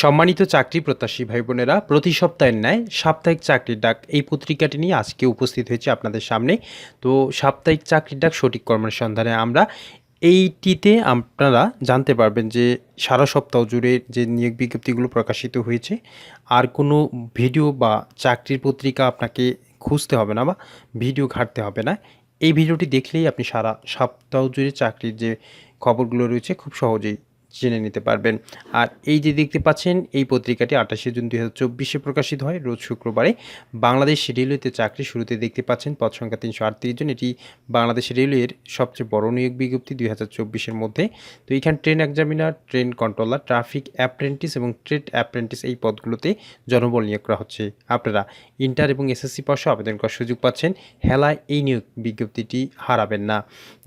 সম্মানিত চাকরি প্রত্যাশী ভাই বোনেরা প্রতি সপ্তাহের ন্যায় সাপ্তাহিক চাকরির ডাক এই পত্রিকাটি নিয়ে আজকে উপস্থিত হয়েছে আপনাদের সামনে। তো সাপ্তাহিক চাকরির ডাক সঠিক কর্মের সন্ধানে আমরা এইটিতে আপনারা জানতে পারবেন যে সারা সপ্তাহ জুড়ে যে নিয়োগ বিজ্ঞপ্তিগুলো প্রকাশিত হয়েছে, আর কোনো ভিডিও বা চাকরির পত্রিকা আপনাকে খুঁজতে হবে না বা ভিডিও ঘাটতে হবে না। এই ভিডিওটি দেখলেই আপনি সারা সপ্তাহ জুড়ে চাকরির যে খবরগুলো রয়েছে, খুব সহজেই জেনে নিতে পারবেন। আর এই যে দেখতে পাচ্ছেন, এই পত্রিকাটি আঠাশে জুন দুই হাজার প্রকাশিত হয়, রোজ শুক্রবারে। বাংলাদেশ রেলওয়েতে চাকরি শুরুতে দেখতে পাচ্ছেন, পদ সংখ্যা তিনশো আটত্রিশ জন। এটি বাংলাদেশ রেলওয়ের সবচেয়ে বড় নিয়োগ বিজ্ঞপ্তি দুই হাজার চব্বিশের মধ্যে। তো এখানে train examiner, train controller, traffic apprentice এবং ট্রেড অ্যাপ্রেন্টিস এই পদগুলোতে জনবল নিয়োগ করা হচ্ছে। আপনারা ইন্টার এবং এসএসসি পাশে আবেদন করার সুযোগ পাচ্ছেন। হেলায় এই নিয়োগ বিজ্ঞপ্তিটি হারাবেন না।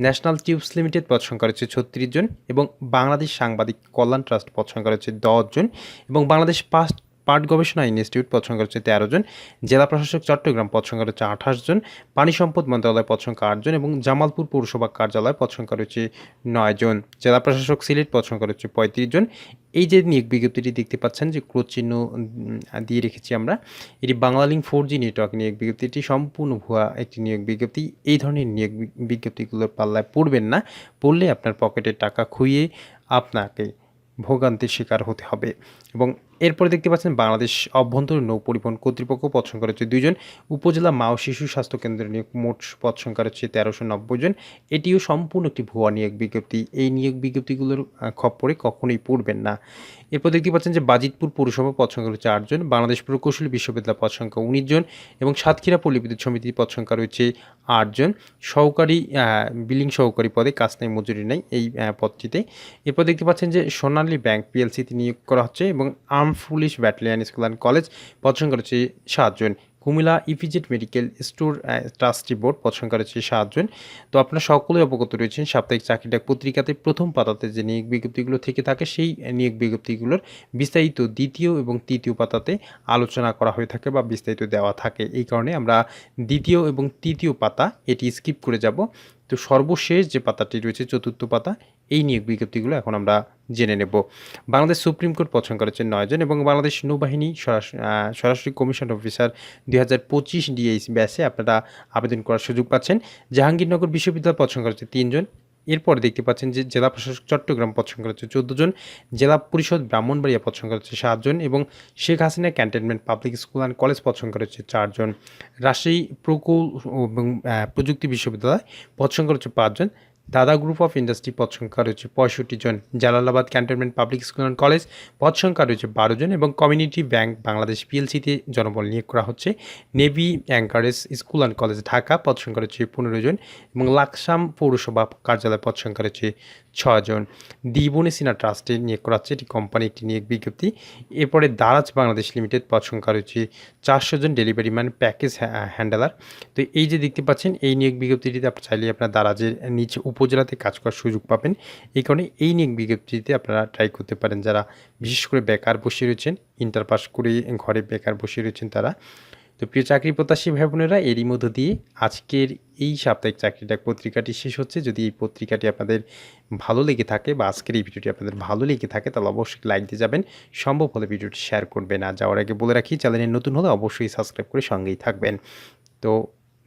ন্যাশনাল টিউবস লিমিটেড পদ সংখ্যা রয়েছে ছত্রিশ জন এবং বাংলাদেশ সাংবাদিক কল্যাণ ট্রাস্ট পদ সংখ্যা রয়েছে জন এবং বাংলাদেশ পাস, পাট গবেষণা ইনস্টিটিউট সংখ্যা রয়েছে তেরো জন। জেলা প্রশাসক চট্টগ্রাম সংখ্যা রয়েছে আঠাশ জন। পানি সম্পদ মন্ত্রণালয় পদ সংখ্যা আট এবং জামালপুর পৌরসভা কার্যালয় সংখ্যা রয়েছে নয় জন। জেলা প্রশাসক সিলেট সংখ্যা রয়েছে পঁয়ত্রিশ জন। এই যে নিয়োগ বিজ্ঞপ্তিটি দেখতে পাচ্ছেন যে ক্রোধ চিহ্ন দিয়ে রেখেছি আমরা, এটি বাংলালিঙ্ক ফোর জি নেটওয়ার্ক নিয়োগ বিজ্ঞপ্তিটি, সম্পূর্ণ ভুয়া একটি নিয়োগ বিজ্ঞপ্তি। এই ধরনের নিয়োগ বিজ্ঞপ্তিগুলোর পাল্লায় পড়বেন না, পড়লে আপনার পকেটের টাকা খুইয়ে আপনাকে ভোগান্তির শিকার হতে হবে এবং এরপরে দেখতে পাচ্ছেন বাংলাদেশ অভ্যন্তরীণ নৌ পরিবহন কর্তৃপক্ষ পদ সংখ্যা রয়েছে দুইজন। উপজেলা মা ও শিশু স্বাস্থ্য কেন্দ্রের নিয়োগ মোট পদ সংখ্যা রয়েছে তেরোশো নব্বই জন। এটিও সম্পূর্ণ একটি ভুয়া নিয়োগ বিজ্ঞপ্তি। এই নিয়োগ বিজ্ঞপ্তিগুলোর খপ্পরে কখনোই পড়বেন না। এরপর দেখতে পাচ্ছেন যে বাজিতপুর পৌরসভা পদ সংখ্যা রয়েছে আটজন, বাংলাদেশ প্রকৌশলী বিশ্ববিদ্যালয় পদ সংখ্যা উনিশ জন এবং সাতক্ষীরা পল্লী বিদ্যুৎ সমিতির পদ সংখ্যা রয়েছে আটজন সহকারী বিলিং সহকারী পদে কাজ নেই, মজুরি নেই এই পদটিতে। এরপর দেখতে পাচ্ছেন যে সোনালী ব্যাংক পিএলসিতে নিয়োগ করা হচ্ছে এবং police battalion school and college পদ সংখ্যা রয়েছে সাতজন Comilla EPZ medical store trustee board পদ সংখ্যা রয়েছে সাতজন তো আপনারা সকলেই অবগত রয়েছেন, সাপ্তাহিক চাকরি ডাক পত্রিকাতে প্রথম পাতাতে যে নিয়োগ বিজ্ঞপ্তিগুলো থেকে থাকে, সেই নিয়োগ বিজ্ঞপ্তিগুলোর বিস্তারিত দ্বিতীয় এবং তৃতীয় পাতাতে আলোচনা করা হয়ে থাকে বা বিস্তারিত দেওয়া থাকে। এই কারণে আমরা দ্বিতীয় এবং তৃতীয় পাতা এটি স্কিপ করে যাব। তো সর্বশেষ যে পাতাটি রয়েছে, চতুর্থ পাতা, এই নিয়োগ বিজ্ঞপ্তিগুলো এখন আমরা জেনে নেব। বাংলাদেশ সুপ্রিম কোর্ট পছন্দ করেছে নয়জন এবং বাংলাদেশ নৌবাহিনী সরাস- সরাসরি কমিশন অফিসার দুই হাজার পঁচিশ ব্যাসে আপনারা আবেদন করার সুযোগ পাচ্ছেন। জাহাঙ্গীরনগর বিশ্ববিদ্যালয় পছন্দ করেছে তিনজন এরপরে দেখতে পাচ্ছেন যে জেলা প্রশাসক চট্টগ্রাম পদ সংখ্যা হচ্ছে চোদ্দ জন, জেলা পরিষদ ব্রাহ্মণবাড়িয়া পদ সংখ্যা হচ্ছে সাতজন এবং Sheikh Hasina cantonment public school and college পদ সংখ্যা হচ্ছে চারজন রাজশাহী প্রকৌ এবং প্রযুক্তি বিশ্ববিদ্যালয় পদ সংখ্যা হচ্ছে পাঁচজন দাদা গ্রুপ অফ ইন্ডাস্ট্রি পদ সংখ্যা রয়েছে পঁয়ষট্টি জন। Jalalabad cantonment public school and college পদ সংখ্যা রয়েছে বারো জন এবং কমিউনিটি ব্যাংক বাংলাদেশ পিএলসিতে জনবল নিয়োগ করা হচ্ছে। Navy anchorage school and college Dhaka পদ সংখ্যা রয়েছে পনেরো জন এবং লাকসাম পৌরসভা কার্যালয় পদ সংখ্যা রয়েছে ছজন দিবনে সিনা ট্রাস্টে নিয়োগ করা হচ্ছে এটি কোম্পানি, একটি নিয়োগ বিজ্ঞপ্তি। এরপরে দারাজ বাংলাদেশ লিমিটেড পদ সংখ্যা রয়েছে চারশো জন ডেলিভারি ম্যান, প্যাকেজ হ্যান্ডেলার। তো এই যে দেখতে পাচ্ছেন, এই নিয়োগ বিজ্ঞপ্তিটিতে আপনি চাইলে আপনার দারাজের নিচে উপজেলাতে কাজ করার সুযোগ পাবেন। এই কারণে এই নিয়োগ বিজ্ঞপ্তিতে আপনারা ট্রাই করতে পারেন যারা বিশেষ করে বেকার বসে রয়েছেন ইন্টার পাস করে ঘরে বেকার বসে রয়েছেন তারা। তো প্রিয় চাকরি প্রত্যাশী ভাই বোনেরা এরই মধ্য দিয়ে আজকের এই সাপ্তাহিক চাকরি ডাক পত্রিকাটি শেষ হচ্ছে। যদি এই পত্রিকাটি আপনাদের ভালো লেগে থাকে বা আজকের এই ভিডিওটি আপনাদের ভালো লেগে থাকে, তাহলে অবশ্যই লাইক দিয়ে যাবেন। সম্ভব হলে ভিডিওটি শেয়ার করবেন। আর যাওয়ার আগে বলে রাখি, চ্যানেলে নতুন হলে অবশ্যই সাবস্ক্রাইব করে সঙ্গেই থাকবেন। তো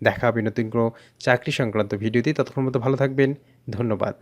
দেখা হবে নতুন কোনো চাকরি সংক্রান্ত ভিডিওতে। ততক্ষণ মতো ভালো থাকবেন। ধন্যবাদ।